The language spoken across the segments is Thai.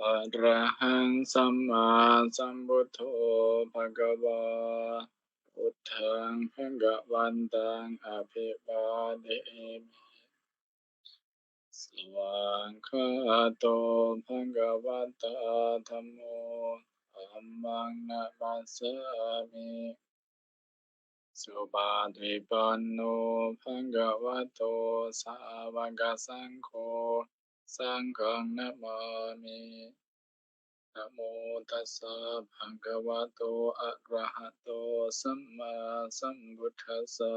อะระหังสัมมาสัมพุทโธภะคะวาพุทธังภะคะวันตังอภิวาเทมิสวากขาโตภะคะวะตาธัมโมธัมมังนะมัสสามิสุปาติปันโนภะคะวะโตสาวกสังโฆ สังฆังนะมามินะโมตัสสะภะคะวะโต อะระหะโต สัมมาสัมพุทธัสสะ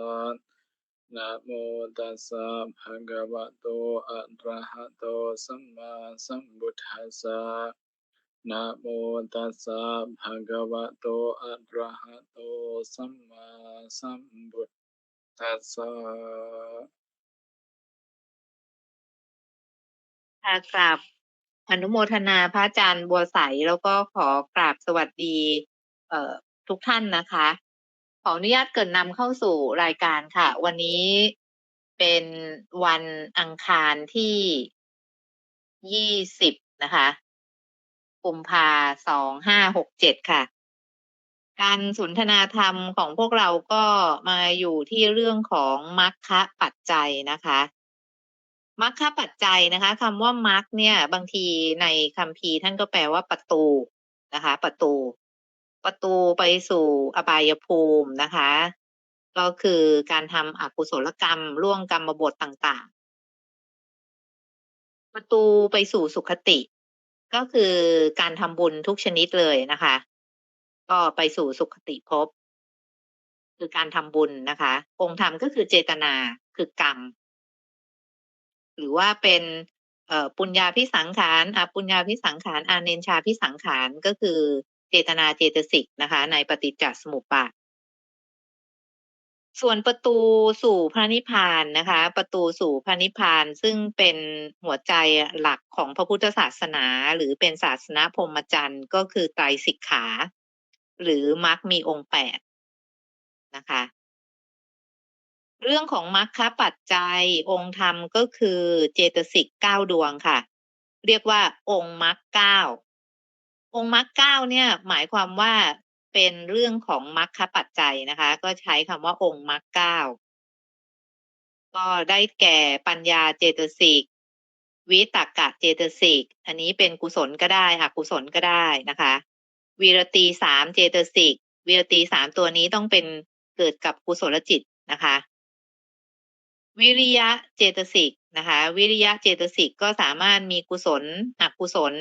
นะโมตัสสะภะคะวะโต อะระหะโต สัมมาสัมพุทธัสสะนะโมตัสสะภะคะวะโต อะระหะโต สัมมาสัมพุทธัสสะ ค่ะกราบอนุโมทนาพระอาจารย์บัวใสแล้วก็ขอกราบสวัสดี เอ่อทุกท่านนะคะ ขออนุญาตเกรินนำเข้าสู่รายการค่ะ วันนี้เป็นวันอังคารที่ยี่สิบนะคะกุมภาสองห้าหกเจ็ดค่ะ การสนทนาธรรมของพวกเราก็มาอยู่ที่เรื่องของมรรคปัจจัยนะคะ มรรคปัจจัยนะคะคำว่ามรคเนี่ย บางทีในคัมภีท่านก็แปลว่าประตูนะคะ ประตู ประตูไปสู่อบายภูมินะคะ ก็คือการทำอกุศลกรรมล่วงกรรมบทต่างๆ ประตูไปสู่สุขติ ก็คือการทำบุญทุกชนิดเลยนะคะ ก็ไปสู่สุขติภพคือการทำบุญนะคะ องค์ธรรมก็คือเจตนาคือกรรม หรือว่าเป็นปุญญาพิสังขารอปุญญาพิสังขารอาเนนชาพิสังขารก็คือเจตนาเจตสิกนะคะ ในปฏิจจสมุปบาทส่วนประตูสู่พระนิพพานนะคะ ประตูสู่พระนิพพานซึ่งเป็นหัวใจหลักของพระพุทธศาสนา หรือเป็นศาสนาพรหมจรรย์ก็คือไตรสิกขา หรือมรรคมีองค์แปดนะคะ เรื่องของมรรคปัจจัยองค์ธรรมก็คือเจตสิกเก้าดวงค่ะ เรียกว่าองค์มรรคเก้าองค์มรรคเก้าเนี่ยหมายความว่าเป็นเรื่องของมรรคปัจจัยนะคะ ก็ใช้คำว่าองค์มรรคเก้าก็ได้แก่ปัญญาเจตสิกวิตกกะเจตสิก อันนี้เป็นกุศลก็ได้อกุศลก็ได้นะคะ วีรตีสามเจตสิก วีรตีสามตัวนี้ต้องเป็นเกิดกับกุศลจิตนะคะ วิริยะเจตสิกนะคะ วิริยะเจตสิกก็สามารถมีกุศลอกุศล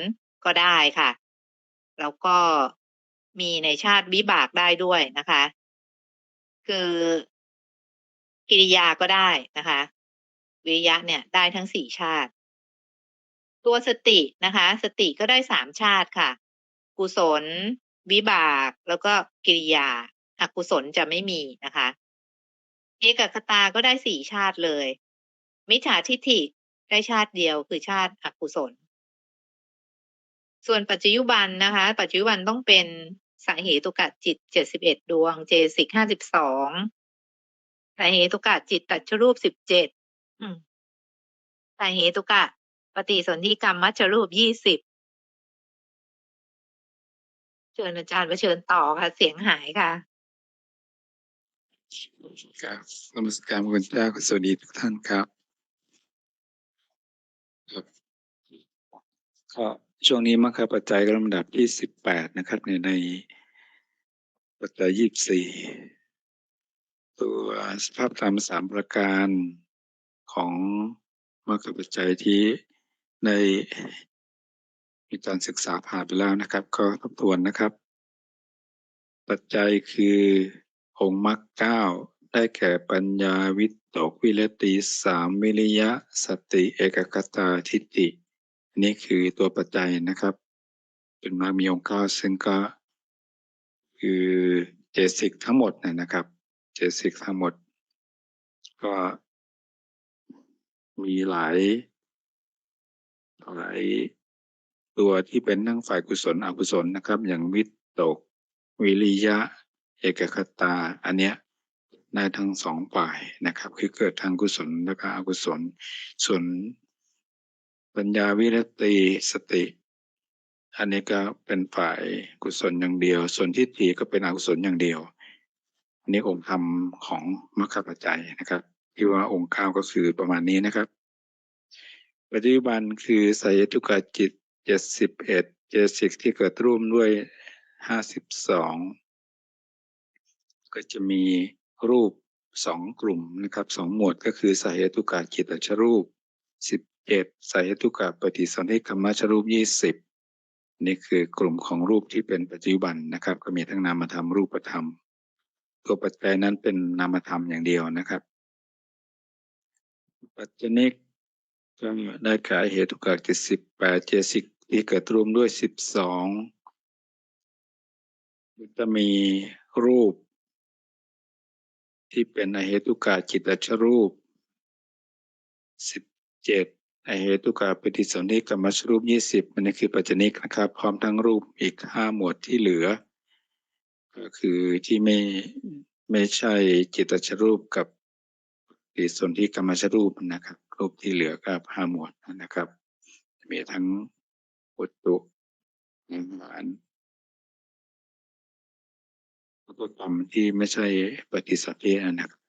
ก็ได้ค่ะ แล้วก็มีในชาติวิบากได้ด้วยนะคะ คือกิริยาก็ได้นะคะ วิริยะเนี่ยได้ทั้งสี่ชาติ ตัวสตินะคะ สติก็ได้สามชาติค่ะ กุศล วิบากแล้วก็กิริยาอกุศลจะไม่มีนะคะ เอกคตาก็ได้สี่ชาติเลย มิจฉาทิฏฐิได้ชาติเดียวคือชาติอกุศล ส่วนปัจจุบันนะคะ ปัจจุบันต้องเป็นสาเหตุกะจิตเจ็ดสิบเอ็ดดวง เจสิกห้าสิบสองสาเหตุกะจิตตัชรูปสิบเจ็ดสาเหตุกะ ปฏิสนธิกรรมมัชรูปยี่สิบเชิญอาจารย์ไปเชิญต่อค่ะ เสียงหายค่ะ ครับนมัสการพระคุณเจ้าสวัสดีทุกท่านครับครับก็ช่วงนี้มรรคปัจจัยก็ลำดับที่สิบแปดนะครับ ในในปัจจัยยี่สิบสี่ตัวสภาพธรรมสามประการของมรรคปัจจัยที่ในมีการศึกษาผ่านไปแล้วนะครับ ก็ทบทวนนะครับ ปัจจัยคือ องค์มรรคเก้าได้แก่ปัญญาวิตกวิรติสามวิริยะ สติเอกคตาทิฏฐินนี้คือตัวปัจจัยนะครับเป็นมามีองค์เก้าซึ่งก็คือเจสิกทั้งหมดนะครับเจสิกทั้งหมด ก็มีหลายหลายตัวที่เป็นทั้งฝ่ายกุศลอกุศลนะครับ อย่างวิตก วิริยะ เอกคตา อันเนี้ยได้ทั้งสองฝ่ายนะครับ คือเกิดทางกุศลและก็อกุศล ส่วนปัญญาวิรติสติ อันนี้ก็เป็นฝ่ายกุศลอย่างเดียว ส่วนทิฏฐิก็เป็นอกุศลอย่างเดียวอันนี้องค์ธรรมของมรรคปัจจัยนะครับ ที่ว่าองค์ข้าวก็คือประมาณนี้นะครับ ปัจจุบันคือไสยทุกขจิตเจ็ดสิบเอ็ดเจสิกที่เกิดร่วมด้วยห้าสิบสอง ก็จะมีรูปสองกลุ่มนะครับสองหมวดก็คือสาเหตุกาจิตชรูปสิบเอ็ดสาเหตุกาปฏิสนธิกรรมชรูปยี่สิบนี่คือกลุ่มของรูปที่เป็นปัจจุบันนะครับ ก็มีทั้งนามธรรมรูปธรรม ตัวปัจจัยนั้นเป็นนามธรรมอย่างเดียวนะครับ ปัจจนิกก็ได้แก่เหตุกาจิตสิบแปดเจสิกที่เกิดรวมด้วยสิบสองจะมีรูป ที่เป็นอเหตุกาจิตตชรูปสิบเจ็ดอเหตุกาปฏิสนธิกรรมชรูปยี่สิบอันคือปัจจนิกนะครับ พร้อมทั้งรูปอีกห้าหมวดที่เหลือ ก็คือที่ไม่ไม่ใช่จิตตชรูปกับปฏิสนธิกรรมชรูปนะครับ รูปที่เหลือก็ห้าหมวดนะครับ มีทั้งอุตตุอาหาร แล้วก็กรรมที่ไม่ใช่ปฏิสัมพินะครับ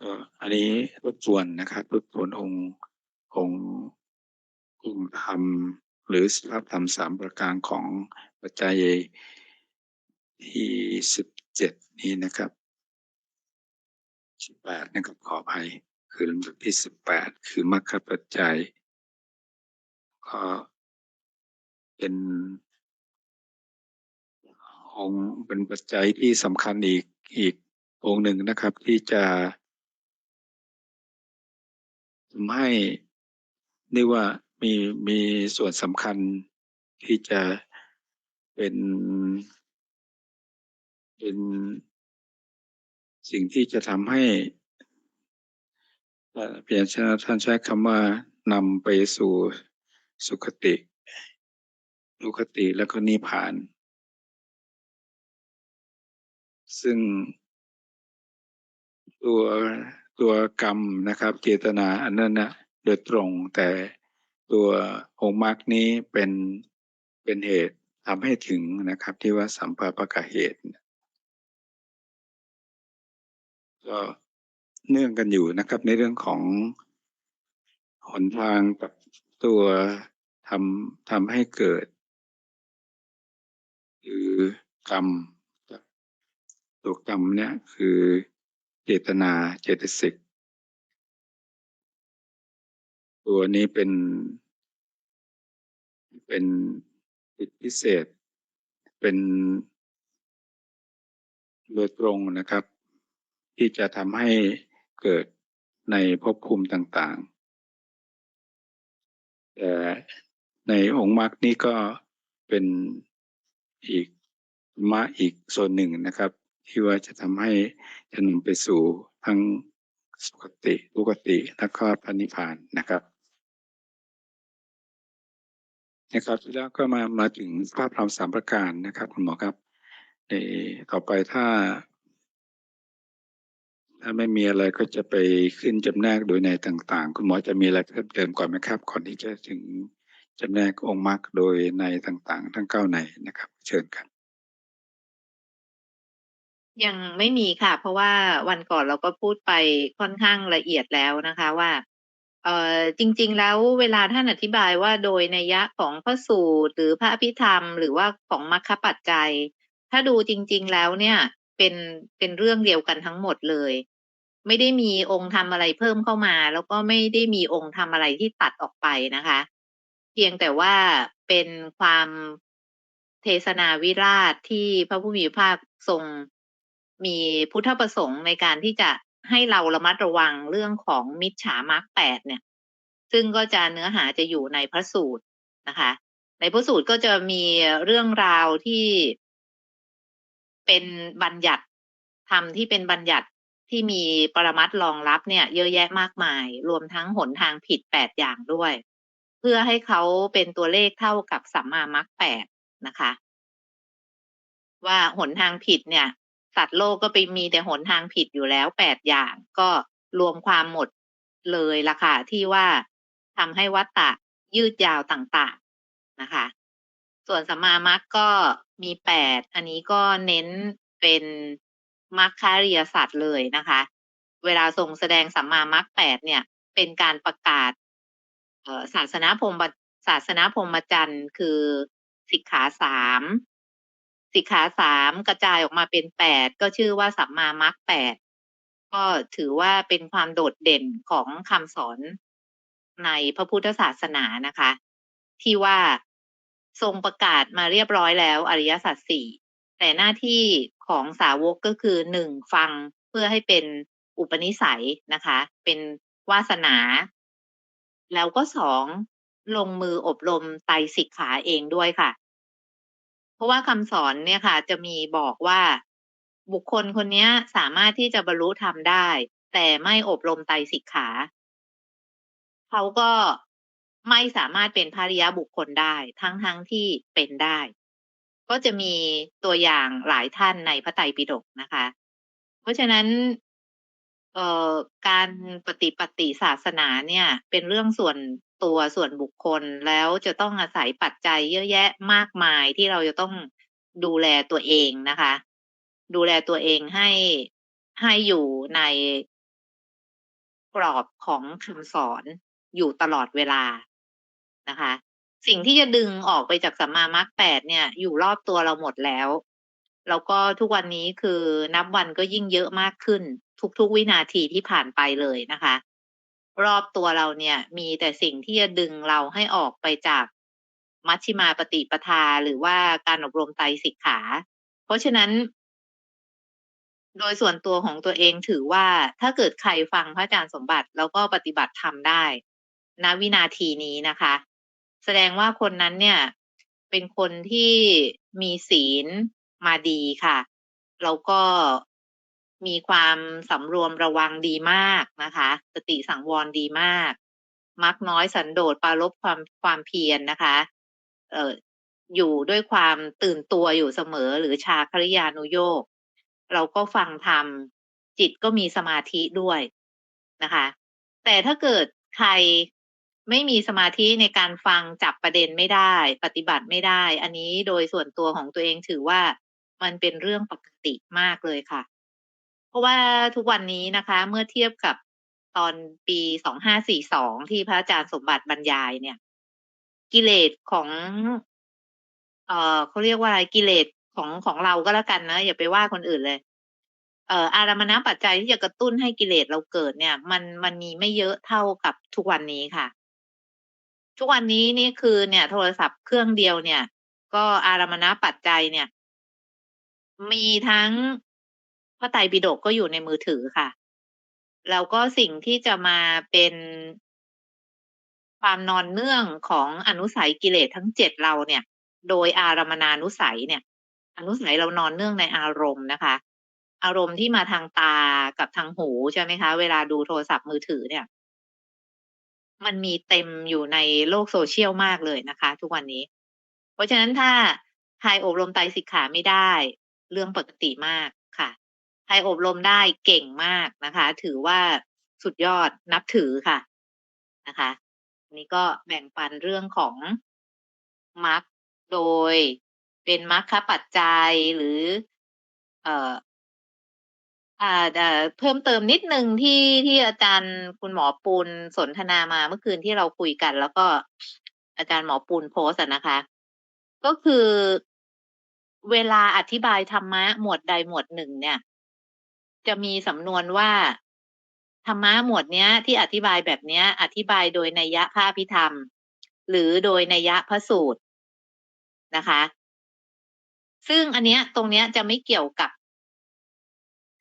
ก็อันนี้ทบทวนนะครับทบทวนองค์องค์องค์ธรรมหรือสภาพธรรมสามประการของปัจจัยที่สิบเจ็ดนี้นะครับสิบแปดนะครับขออภัยคือลำดับที่สิบแปดคือมรรคปัจจัยก็เป็น องเป็นปัจจัยที่สำคัญอีกอีกองหนึ่งนะครับ ที่จะทำให้เรียกว่ามีมีส่วนสำคัญที่จะเป็นเป็นสิ่งที่จะทำให้เปลี่ยนชนะท่านใช้คำว่านำไปสู่สุคติ ลุคติแล้วก็นิพพาน ซึ่ง ตัวตัวกรรมนะครับ เจตนาอันนั้นนะโดยตรงแต่ตัวองค์มรรคนี้เป็นเป็นเหตุทำให้ถึงนะครับที่ว่าสัมปาปะกะเหตุก็เนื่องกันอยู่นะครับในเรื่องของหนทางกับตัวทำทำให้เกิดหรือกรรม ตัวกรรมเนี่ยคือเจตนาเจตสิก ตัวนี้เป็น เป็นสิทธิพิเศษ เป็นโดยตรงนะครับ ที่จะทำให้เกิดในภพภูมิต่างๆ แต่ในองค์มรรคนี้ก็เป็นอีกมะอีกส่วนหนึ่งนะครับ ที่ว่าจะทำให้จะนำไปสู่ทั้งสุคติทุกติและก็พระนิพพานนะครับนะครับแล้วก็มามาถึงภาพรรมสามประการนะครับ คุณหมอครับในต่อไปถ้า ถ้าไม่มีอะไรก็จะไปขึ้นจำแนกโดยในต่าง ๆ คุณหมอจะมีอะไรเพิ่มเติมก่อนไหมครับ ก่อนที่จะถึงจำแนกองค์มรรคโดยในต่างๆ ทั้งเก้าในนะครับ เชิญครับ ยังไม่มีค่ะ เพราะว่าวันก่อนเราก็พูดไปค่อนข้างละเอียดแล้วนะคะว่า เอ่อจริง ๆ แล้วเวลาท่านอธิบายว่าโดยนัยยะของพระสูตรหรือพระอภิธรรม หรือว่าของมรรคปัจจัย ถ้าดูจริง ๆ แล้วเนี่ย เป็นเป็นเรื่องเดียวกันทั้งหมดเลย ไม่ได้มีองค์ธรรมอะไรเพิ่มเข้ามา แล้วก็ไม่ได้มีองค์ธรรมอะไรที่ตัดออกไปนะคะ เพียงแต่ว่าเป็นความเทศนาวิราชที่พระผู้มีพระภาคทรง มีพุทธประสงค์ในการที่จะให้เราระมัดระวังเรื่องของมิจฉามรรคแปดเนี่ย ซึ่งก็จะเนื้อหาจะอยู่ในพระสูตรนะคะ ในพระสูตรก็จะมีเรื่องราวที่เป็นบัญญัติธรรมที่เป็นบัญญัติที่มีปรมัตรองรับเนี่ย เยอะแยะมากมาย รวมทั้งหนทางผิดแปดอย่างด้วย เพื่อให้เขาเป็นตัวเลขเท่ากับสัมมามรรคแปดนะคะ ว่าหนทางผิดเนี่ย สัตว์โลกก็ไปมีแต่หนทางผิดอยู่แล้วแปดอย่างก็รวมความหมดเลยละค่ะที่ว่าทำให้วัตตะยืดยาวต่างๆนะคะ ส่วนสัมมามัคก็มีแปดอันนี้ก็เน้นเป็นมัคคาริยสัตว์เลยนะคะ เวลาทรงแสดงสัมมามัคแปดเนี่ย เป็นการประกาศศาสนาพรมศาสนาพรมจรรย์คือสิกขาสาม สิกขาสามกระจายออกมาเป็นแปดก็ชื่อว่าสัมมามัคแปดก็ถือว่าเป็นความโดดเด่นของคำสอนในพระพุทธศาสนานะคะ ที่ว่าทรงประกาศมาเรียบร้อยแล้วอริยสัจสี่แต่หน้าที่ของสาวกก็คือหนึ่งฟังเพื่อให้เป็นอุปนิสัยนะคะ เป็นวาสนา แล้วก็สองลงมืออบรมไตสิกขาเองด้วยค่ะ ราะว่าคำสอนเนี่ยค่ะ จะมีบอกว่าบุคคลคนนี้สามารถที่จะบรรลุธรรมได้ แต่ไม่อบรมไตรสิกขาเขาก็ไม่สามารถเป็นภริยาบุคคลได้ ทั้งทั้งที่เป็นได้ ก็จะมีตัวอย่างหลายท่านในพระไตรปิฎกนะคะ เพราะฉะนั้นเอ่อการปฏิปฏิศาสนาเนี่ย เป็นเรื่องส่วน ตัวส่วนบุคคลแล้วจะต้องอาศัยปัจจัยเยอะแยะมากมายที่เราจะต้องดูแลตัวเองนะคะ ดูแลตัวเองให้ให้อยู่ในกรอบของคำสอนอยู่ตลอดเวลานะคะ สิ่งที่จะดึงออกไปจากสัมมามัคแปดเนี่ย อยู่รอบตัวเราหมดแล้ว แล้วก็ทุกวันนี้คือนับวันก็ยิ่งเยอะมากขึ้น ทุกๆวินาทีที่ผ่านไปเลยนะคะ รอบตัวเราเนี่ย มีแต่สิ่งที่จะดึงเราให้ออกไปจากมัชฌิมาปฏิปทาหรือว่าการอบรมไตรสิกขา เพราะฉะนั้น โดยส่วนตัวของตัวเองถือว่าถ้าเกิดใครฟังพระอาจารย์สมบัติแล้วก็ปฏิบัติธรรมได้ณวินาทีนี้นะคะ แสดงว่าคนนั้นเนี่ย เป็นคนที่มีศีลมาดีค่ะ แล้วก็ มีความสำรวมระวังดีมากนะคะ สติสังวรดีมาก มักน้อยสันโดษปรารบความความเพียรนะคะเอ่ออยู่ด้วยความตื่นตัวอยู่เสมอหรือชาคริยานุโยกเราก็ฟังธรรมจิตก็มีสมาธิด้วยนะคะ แต่ถ้าเกิดใครไม่มีสมาธิในการฟังจับประเด็นไม่ได้ ปฏิบัติไม่ได้ อันนี้โดยส่วนตัวของตัวเองถือว่ามันเป็นเรื่องปกติมากเลยค่ะ เพราะว่าทุกวันนี้นะคะ เมื่อเทียบกับตอนปีสองห้าสี่สองที่พระอาจารย์สมบัติบรรยายเนี่ย กิเลสของ เอ่อเขาเรียกว่าอะไรกิเลสของของเราก็แล้วกันนะอย่าไปว่าคนอื่นเลย เอ่ออารมณปัจจัยที่จะกระตุ้นให้กิเลสเราเกิดเนี่ย มันมันมีไม่เยอะเท่ากับทุกวันนี้ค่ะ ทุกวันนี้นี่คือเนี่ย โทรศัพท์เครื่องเดียวเนี่ย ก็อารมณปัจจัยเนี่ย มีทั้ง ระไตรปิฎกก็อยู่ในมือถือค่ะ แล้วก็สิ่งที่จะมาเป็นความนอนเนื่องของอนุสัยกิเลสทั้งเจ็ดเราเนี่ย โดยอารมณานุสัยเนี่ย อนุสัยเรานอนเนื่องในอารมณ์นะคะ อารมณ์ที่มาทางตากับทางหูใช่ไหมคะ เวลาดูโทรศัพท์มือถือเนี่ย มันมีเต็มอยู่ในโลกโซเชียลมากเลยนะคะ ทุกวันนี้ เพราะฉะนั้นถ้าใครอบรมไตรสิกขาไม่ได้ เรื่องปกติมาก รอบรมได้เก่งมากนะคะ ถือว่าสุดยอดนับถือค่ะนะคะนนี้ก็แบ่งปันเรื่องของมรรคโดยเป็นมรรคปัจจัยหรือ เอ่อเเพิ่มเติมนิดนึงที่ที่อาจารย์คุณหมอปูนสนทนามาเมื่อคืนที่เราคุยกัน แล้วก็อาจารย์หมอปูนโพสนะคะ ก็คือเวลาอธิบายธรรมะหมวดใดหมวดหนึ่งเนี่ย จะมีสำนวนว่า ธรรมะหมวดเนี้ย ที่อธิบายแบบเนี้ย อธิบายโดยนัยยะพระพิธรรม หรือโดยนัยยะพระสูตรนะคะ ซึ่งอันเนี้ยตรงเนี้ยจะไม่เกี่ยวกับ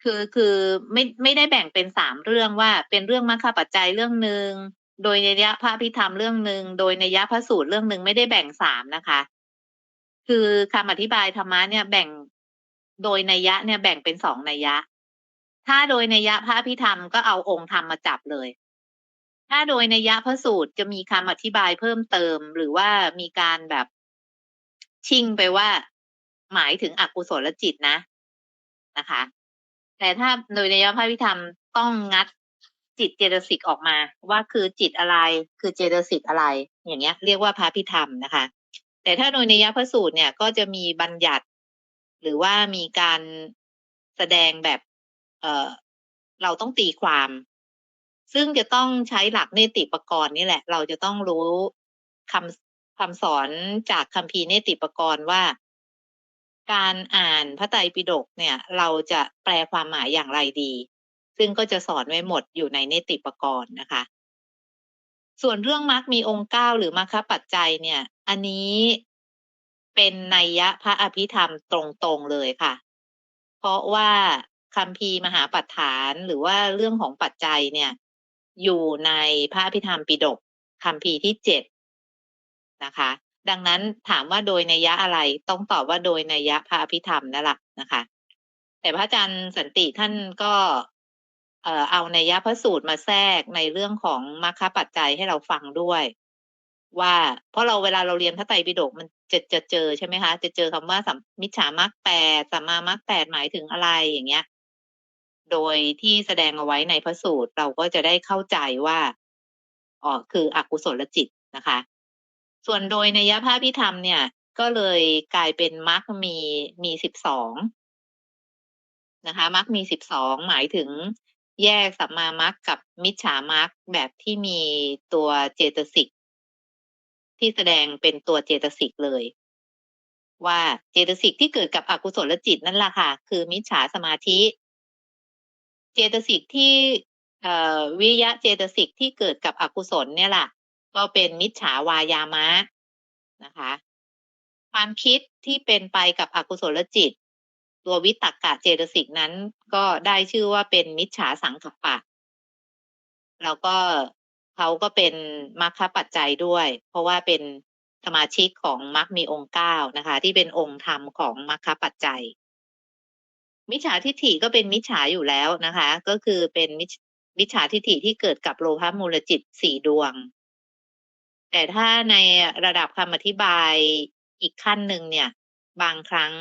คือคือไม่ไม่ได้แบ่งเป็นสามเรื่องว่า เป็นเรื่องมรรคปัจจัยเรื่องหนึ่งโดยนัยยะพระพิธรรมเรื่องหนึ่งโดยนัยยะพระสูตรเรื่องหนึ่งไม่ได้แบ่งสามนะคะ คือคำอธิบายธรรมะเนี่ยแบ่งโดยนัยยะเนี่ยแบ่งเป็นสองนัยยะ ถ้าโดยนัยะพระพิธรรมก็เอาองค์ธรรมมาจับเลย ถ้าโดยนัยะพระสูตรจะมีคำอธิบายเพิ่มเติม หรือว่ามีการแบบชิ่งไปว่า หมายถึงอกุศลจิตนะนะคะ แต่ถ้าโดยนัยะพระพิธรรมต้องงัดจิตเจตสิกออกมา ว่าคือจิตอะไรคือเจตสิกอะไร อย่างเงี้ย เรียกว่าพระพิธรรมนะคะ แต่ถ้าโดยในยพระสูตรเนี่ยก็จะมีบัญญัติ หรือว่ามีการแสดงแบบ เอ่อเราต้องตีความ ซึ่งจะต้องใช้หลักเนติปกรณ์นี่แหละ เราจะต้องรู้คำคำสอนจากคัมภีร์เนติปกรณ์ว่า การอ่านพระไตรปิฎกเนี่ย เราจะแปลความหมายอย่างไรดี ซึ่งก็จะสอนไว้หมดอยู่ในเนติปกรณ์นะคะ ส่วนเรื่องมรรคมีองค์เก้าหรือมรรคปัจจัยเนี่ย อันนี้เป็นนัยยะพระอภิธรรมตรงๆเลยค่ะ เพราะว่า คัมภีร์มหาปัฏฐานหรือว่าเรื่องของปัจจัยเนี่ย อยู่ในพระอภิธรรมปิฎกคัมภีร์ที่เจ็ดนะคะ ดังนั้นถามว่าโดยนัยยะอะไรต้องตอบว่าโดยนัยยะพระอภิธรรมนั่นแหละนะคะ แต่พระอาจารย์สันติท่านก็เอ่อเอานัยยะพระสูตรมาแทรกในเรื่องของมรรคปัจจัยให้เราฟังด้วย ว่าเพราะเราเวลาเราเรียนพระไตรปิฎกมันจะจะเจอใช่ไหมคะ จะเจอคำว่าสัมมิจฉามรรคแปดสัมมามรรคแปดหมายถึงอะไรอย่างเงี้ย โดยที่แสดงเอาไว้ในพระสูตรเราก็จะได้เข้าใจว่าอ๋อคืออกุศลจิตนะคะ ส่วนโดยในยภาพิธรรมเนี่ย ก็เลยกลายเป็นมรรคมีมีสิบสองนะคะมรรคมีสิบสองหมายถึงแยกสัมมามรรคกับมิจฉามรรคแบบที่มีตัวเจตสิกที่แสดงเป็นตัวเจตสิกเลย ว่าเจตสิกที่เกิดกับอกุศลจิตนั่นแหละค่ะ คือมิจฉาสมาธิ เจตสิกที่วิยะเจตสิกที่เกิดกับอกุศลเนี่ยแหละก็เป็นมิจฉาวายามะนะคะ ความคิดที่เป็นไปกับอกุศลจิต ตัววิตกกะเจตสิกนั้น ก็ได้ชื่อว่าเป็นมิจฉาสังกัปปะ แล้วก็เขาก็เป็นมรรคปัจจัยด้วย เพราะว่าเป็นสมาชิกของมรรคมีองค์เก้านะคะ ที่เป็นองค์ธรรมของมรรคปัจจัย มิจฉาทิฏฐิก็เป็นมิจฉาอยู่แล้วนะคะ ก็คือเป็นมิจฉาทิฏฐิที่เกิดกับโลภะมูลจิตสี่ดวง แต่ถ้าในระดับคำอธิบายอีกขั้นหนึ่งเนี่ย บางครั้ง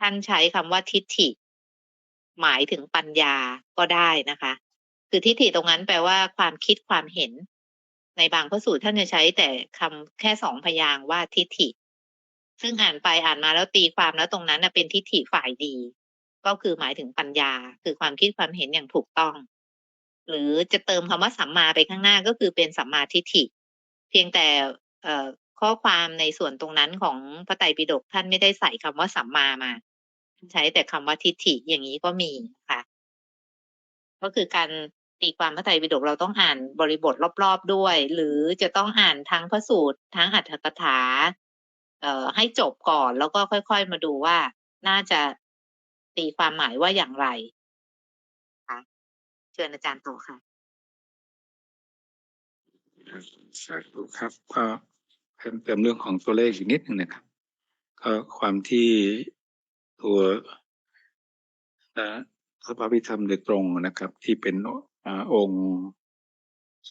ท่านใช้คำว่าทิฏฐิ หมายถึงปัญญาก็ได้นะคะ คือทิฏฐิตรงนั้นแปลว่าความคิดความเห็น ในบางพระสูตรท่านจะใช้แต่คำแค่สองพยางค์ว่าทิฏฐิ ซึ่งอ่านไปอ่านมาแล้วตีความแล้วตรงนั้นเป็นทิฏฐิฝ่ายดี ก็คือหมายถึงปัญญา คือความคิดความเห็นอย่างถูกต้อง หรือจะเติมคำว่าสัมมาไปข้างหน้าก็คือเป็นสัมมาทิฏฐิ เพียงแต่เอ่อข้อความในส่วนตรงนั้นของพระไตรปิฎกท่านไม่ได้ใส่คำว่าสัมมามา ใช้แต่คำว่าทิฏฐิอย่างนี้ก็มีค่ะ ก็คือการตีความพระไตรปิฎกเราต้องอ่านบริบทรอบๆด้วย หรือจะต้องอ่านทั้งพระสูตรทั้งอัตถกถา เอ่อให้จบก่อนแล้วก็ค่อย ๆ มาดูว่าน่าจะ ตีความหมายว่าอย่างไรคะเชิญอาจารย์ต่อค่ะ สาธุครับก็เพิ่มเติมเรื่องของตัวเลขอีกนิดหนึ่งนะครับ ก็ความที่ตัวนะพระพิธรรมโดยตรงนะครับ ที่เป็นอองค์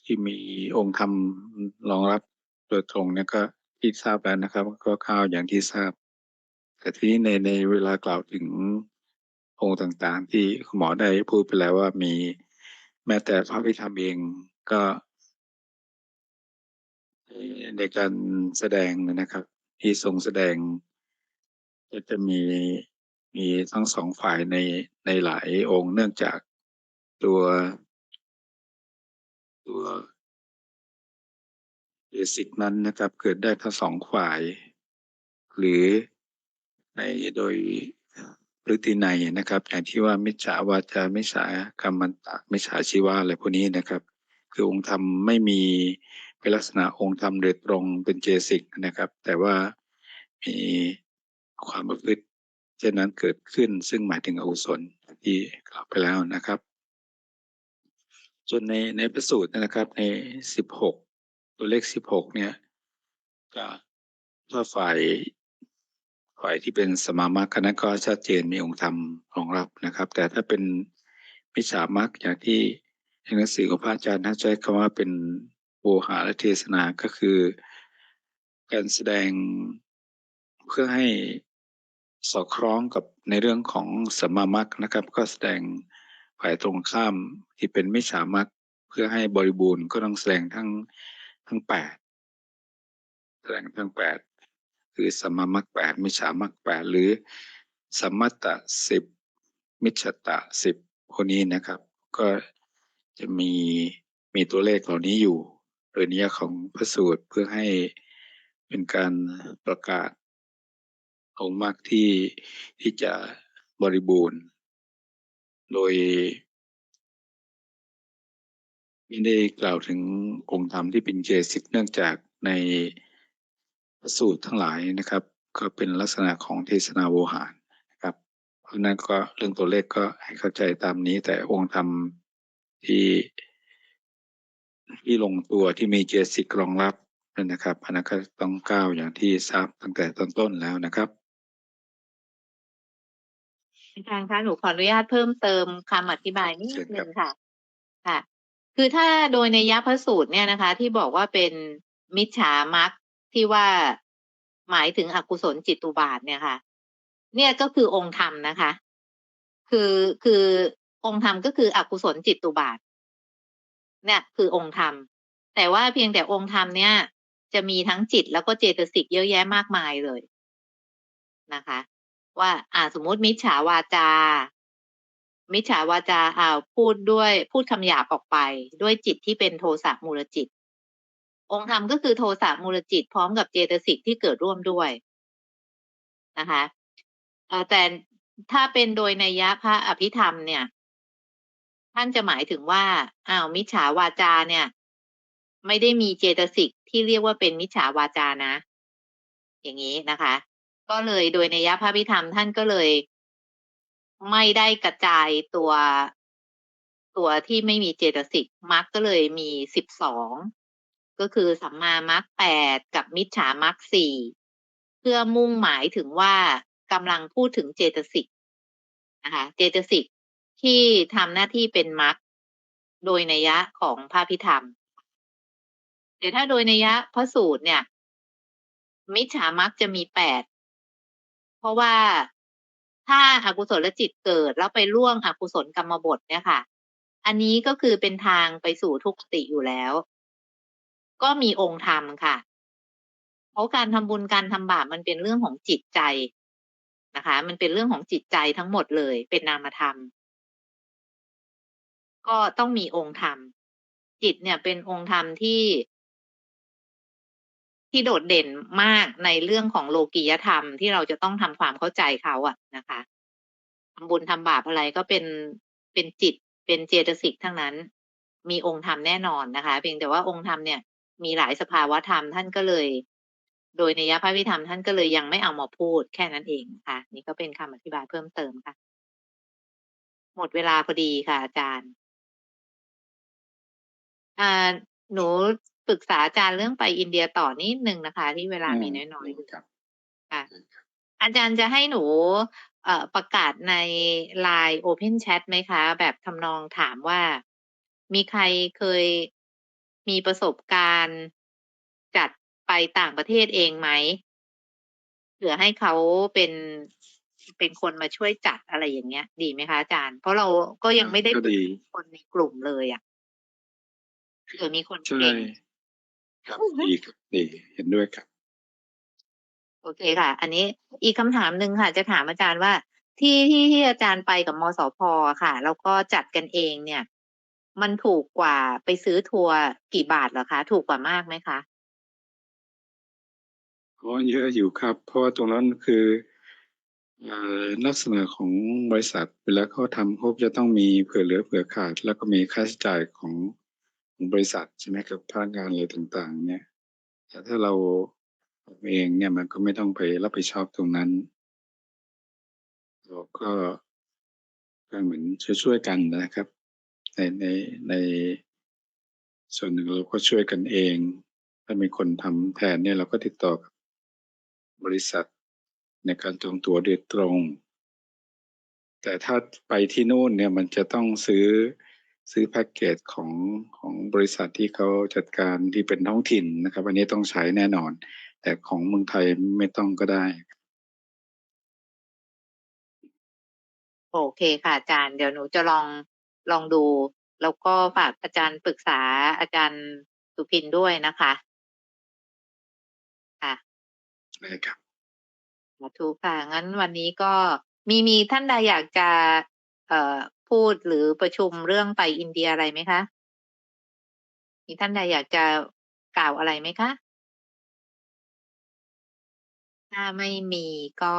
ที่มีองค์ธรรมรองรับโดยตรงเนี่ยก็ที่ทราบแล้วนะครับ ก็ข่าวอย่างที่ทราบ แต่ทีนี้ในในเวลากล่าวถึง องค์ต่างๆ ที่คุณหมอได้พูดไปแล้วว่ามีแม้แต่พระพิธรรมเองก็ในการแสดงนะครับ ที่ทรงแสดง ก็จะมีมีทั้งสองฝ่ายในในหลายองค์เนื่องจากตัวตัวเบสิกนั้นนะครับ เกิดได้ทั้งสองฝ่าย หรือในโดย ฤตินัยนะครับ อย่างที่ว่ามิจฉาวาจามิจฉากรรมันตะมิจฉาชีวะอะไรพวกนี้นะครับ คือองค์ธรรมไม่มีเป็นลักษณะองค์ธรรมโดยตรงเป็นเจสิกนะครับ แต่ว่ามีความประพฤติเช่นนั้นเกิดขึ้นซึ่งหมายถึงอกุศลที่กล่าวไปแล้วนะครับ ส่วนในในประสูตรนะครับในสิบหกตัวเลขสิบหกเนี่ยก็ถ้าฝ่าย ฝ่ายที่เป็นสมามรรคนั้นก็ชัดเจนมีองค์ธรรมรองรับนะครับ แต่ถ้าเป็นมิจฉามรรคอย่างที่ในหนังสือของพระอาจารย์ท่านใช้คำว่าเป็นโวหารเทศนาก็คือ การแสดงเพื่อให้สอดคล้องกับในเรื่องของสมามรรคนะครับ ก็แสดงฝ่ายตรงข้ามที่เป็นมิจฉามรรคเพื่อให้บริบูรณ์ก็ต้องแสดงทั้งทั้งแปดแสดงทั้งแปด คือสัมมามัคแปดมิจฉามัคแปดหรือสมัตตสิบมิจฉตะสิบพวกนี้นะครับ ก็จะมีมีตัวเลขเหล่านี้อยู่โดยนิยของพระสูตรเพื่อให้เป็นการประกาศองค์มรรคที่ที่จะบริบูรณ์ โดยไม่ได้กล่าวถึงองค์ธรรมที่เป็นเจสิกเนื่องจากใน พระสูตรทั้งหลายนะครับ ก็เป็นลักษณะของเทศนาโวหารนะครับ เพราะฉะนั้นก็เรื่องตัวเลขก็ให้เข้าใจตามนี้ แต่องค์ธรรมที่ที่ลงตัวที่มีเจสิกรองรับนั่นนะครับอันนั้นก็ต้องก้าวอย่างที่ทราบตั้งแต่ต้นต้นแล้วนะครับอาจารย์คะหนูขออนุญาตเพิ่มเติมคำอธิบายนิดเชิญนึครับงค่ะ ค่ะ คือถ้าโดยในยัพระสูตรเนี่ยนะคะ ที่บอกว่าเป็นมิจฉามัก ที่ว่าหมายถึงอกุศลจิตตุบาทเนี่ยค่ะ เนี่ยก็คือองค์ธรรมนะคะ คือคือองค์ธรรมก็คืออกุศลจิตตุบาท เนี่ยคือองค์ธรรม แต่ว่าเพียงแต่องค์ธรรมเนี่ย จะมีทั้งจิตแล้วก็เจตสิกเยอะแยะมากมายเลยนะคะ ว่าอ่าสมมุติมิจฉาวาจา มิจฉาวาจาอ่าพูดด้วยพูดคำหยาบออกไป ด้วยจิตที่เป็นโทสะมูลจิต องค์ธรรมก็คือโทสะมูลจิตพร้อมกับเจตสิกที่เกิดร่วมด้วยนะคะแต่ถ้าเป็นโดยในยะพระอภิธรรมเนี่ย ท่านจะหมายถึงว่าอ้าวมิจฉาวาจาเนี่ย ไม่ได้มีเจตสิกที่เรียกว่าเป็นมิจฉาวาจานะ อย่างนี้นะคะ ก็เลยโดยในยยะพระพิธรรมท่านก็เลย ไม่ได้กระจายตัวตัวที่ไม่มีเจตสิกมรรคก็เลยมีสิบสอง ก็คือสัมมามรรคแปดกับมิจฉามรรคสี่เพื่อมุ่งหมายถึงว่ากำลังพูดถึงเจตสิกนะคะเจตสิกที่ทำหน้าที่เป็นมรรคโดยนัยยะของพระพิธรรมแต่ถ้าโดยนัยยะพระสูตรเนี่ย มิจฉามรรคจะมีแปดเพราะว่าถ้าอากุศลจิตเกิดแล้วไปล่วงอกุศลกรรมบทเนี่ยค่ะ อันนี้ก็คือเป็นทางไปสู่ทุกขติอยู่แล้ว ก็มีองค์ธรรมค่ะ เพราะการทำบุญการทำบาปมันเป็นเรื่องของจิตใจนะคะ มันเป็นเรื่องของจิตใจทั้งหมดเลย เป็นนามธรรม ก็ต้องมีองค์ธรรม จิตเนี่ยเป็นองค์ธรรมที่ ที่โดดเด่นมากในเรื่องของโลกียธรรมที่เราจะต้องทำความเข้าใจเขาอะนะคะทำบุญทำบาปอะไรก็เป็นเป็นจิตเป็นเจตสิกทั้งนั้น มีองค์ธรรมแน่นอนนะคะ เพียงแต่ว่าองค์ธรรมเนี่ย มีหลายสภาวะธรรมท่านก็เลย โดยในยะพระวิธรรมท่านก็เลยยังไม่เอามาพูดแค่นั้นเองค่ะ นี่ก็เป็นคำอธิบายเพิ่มเติมค่ะ หมดเวลาพอดีค่ะ อาจารย์อ่าหนูปรึกษาอาจารย์เรื่องไปอินเดียต่อนิดนึงนะคะ ที่เวลามีน้อยๆอยู่ครับค่ะ อาจารย์จะให้หนูเอ่อประกาศใน Line Open Chat ไหมคะ แบบทำนองถามว่า มีใครเคย มีประสบการณ์จัดไปต่างประเทศเองไหมเผื่อให้เขาเป็นเป็นคนมาช่วยจัดอะไรอย่างเงี้ย ดีไหมคะอาจารย์ เพราะเราก็ยังไม่ได้ก็ดีคนในกลุ่มเลยอะเผื่อมีคนใช่เก่งครับดีครับดีเห็นด้วยครับ โอเคค่ะ อันนี้อีกคำถามหนึ่งค่ะ จะถามอาจารย์ว่าที่ที่ที่อาจารย์ไปกับมสพค่ะ แล้วก็จัดกันเองเนี่ย มันถูกกว่าไปซื้อทัวร์กี่บาทเหรอคะ ถูกกว่ามากไหมคะก็เยอะอยู่ครับ เพราะว่าตรงนั้นคือลักษณะของบริษัทเวลาเขาทำเขาจะต้องมีเผื่อเหลือเผื่อขาด แล้วก็มีค่าใช้จ่ายของของบริษัทใช่ไหมกับพนักงานอะไรต่างๆ เนี่ยแต่ถ้าเราเองเนี่ยมันก็ไม่ต้องไปรับผิดชอบตรงนั้นเราก็ก็เหมือนช่วยๆกันนะครับ ในในในส่วนหนึ่งเราก็ช่วยกันเอง ถ้ามีคนทำแทนเนี่ยเราก็ติดต่อกับบริษัทในการจองตั๋วโดยตรง แต่ถ้าไปที่นู่นเนี่ยมันจะต้องซื้อซื้อแพ็กเกจของของบริษัทที่เขาจัดการที่เป็นท้องถิ่นนะครับ อันนี้ต้องใช้แน่นอน แต่ของเมืองไทยไม่ต้องก็ได้ โอเคค่ะอาจารย์ เดี๋ยวหนูจะลอง ลองดู แล้วก็ฝากอาจารย์ปรึกษาอาจารย์สุพินด้วยนะคะค่ะได้ครับสาธุค่ะ งั้นวันนี้ก็มีมีท่านใดอยากจะเอ่อพูดหรือประชุมเรื่องไปอินเดียอะไรไหมคะ มีท่านใดอยากจะกล่าวอะไรไหมคะ ถ้าไม่มีก็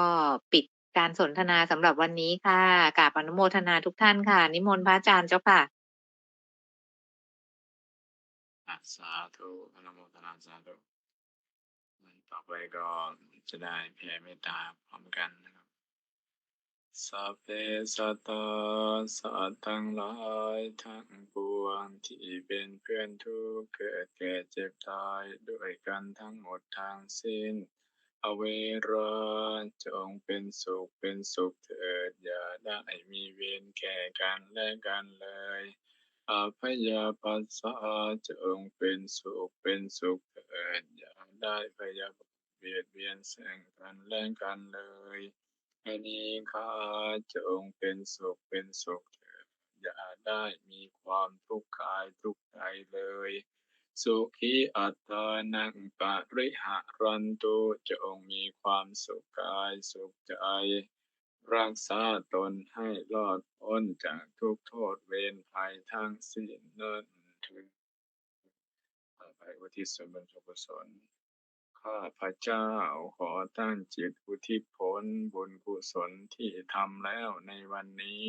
ปิด การสนทนาสำหรับวันนี้ค่ะกราบอนุโมทนาทุกท่านค่ะ นิมนต์พระอาจารย์เจ้าค่ะ สาธุอนุโมทนาสาธุต่อไปก็จะได้แผ่เมตตาพร้อมกันนะครับสัพเพสัตตสัตว์ทั้งหลายทั้งปวงที่เป็นเพื่อนทุกข์เกิดแก่เจ็บตายด้วยกันทั้งหมดทางสิ้น อเวราจงเป็นสุขเป็นสุขเถิดอย่าได้มีเวรแก่กันและกันเลยอาพยาปัสสะจงเป็นสุขเป็นสุขเถิดอย่าได้พยาบาเบียดเบียนซึ่งกันและกันเลยอันนี้ข้าจงเป็นสุขเป็นสุขเถิดอย่าได้มีความทุกข์กายทุกข์ใจเลย สุขีอัตตานังปะริหะรันตุจงมีความสุขกายสุขใจ รักษาตนให้รอดพ้นจากทุกโทษเวรภัยทั้งสิ้นเนินถึงต่อไปอุทิศส่วนบุญกุศลข้าพระเจ้าขอตั้งจิตอุทิศผลบุญกุศลที่ทำแล้วในวันนี้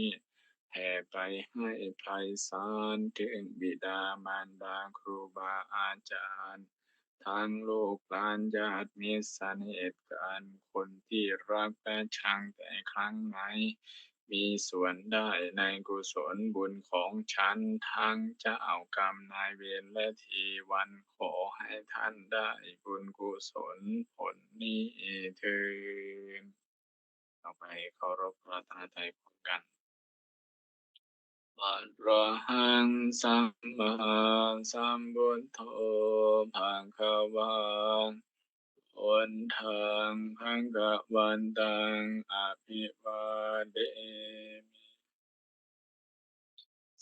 แผ่ไปให้ไพศาลถึงบิดามารดาครูบาอาจารย์ ทั้งลูกหลานญาติมิตรสนิทกันคนที่รักและชังแต่ครั้งไหน มีส่วนได้ในกุศลบุญของฉัน ทั้งเจ้ากรรมนายเวรและทีวันขอให้ท่านได้บุญกุศลผลนี้เถิดต่อไปเคารพพระตาไตรพร้อมกัน อะระหังสัมมาสัมพุทโธภะคะวาอนทางพังกะวันตังอภิวาเดมิ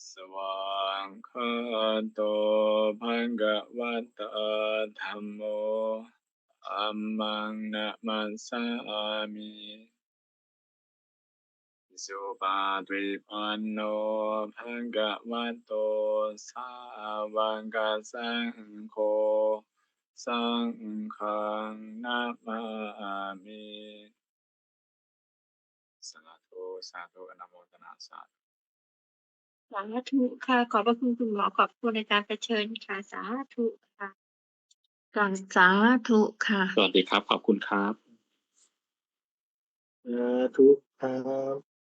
สว่างคาโตพังกะวัตตาธรรมโมอัมมังนะมัสสามิ สุปาติปันโนภะคะวะโตสาวกสังโฆสังฆังนามามิสาธุสาธุอนุโมทนาสาธุสาธุค่ะขอบพระคุณคุณหมอขอบคุณอาจารย์ประเชิญค่ะสาธุค่ะกราบสาธุค่ะ สวัสดีครับ ขอบคุณครับสาธุครับ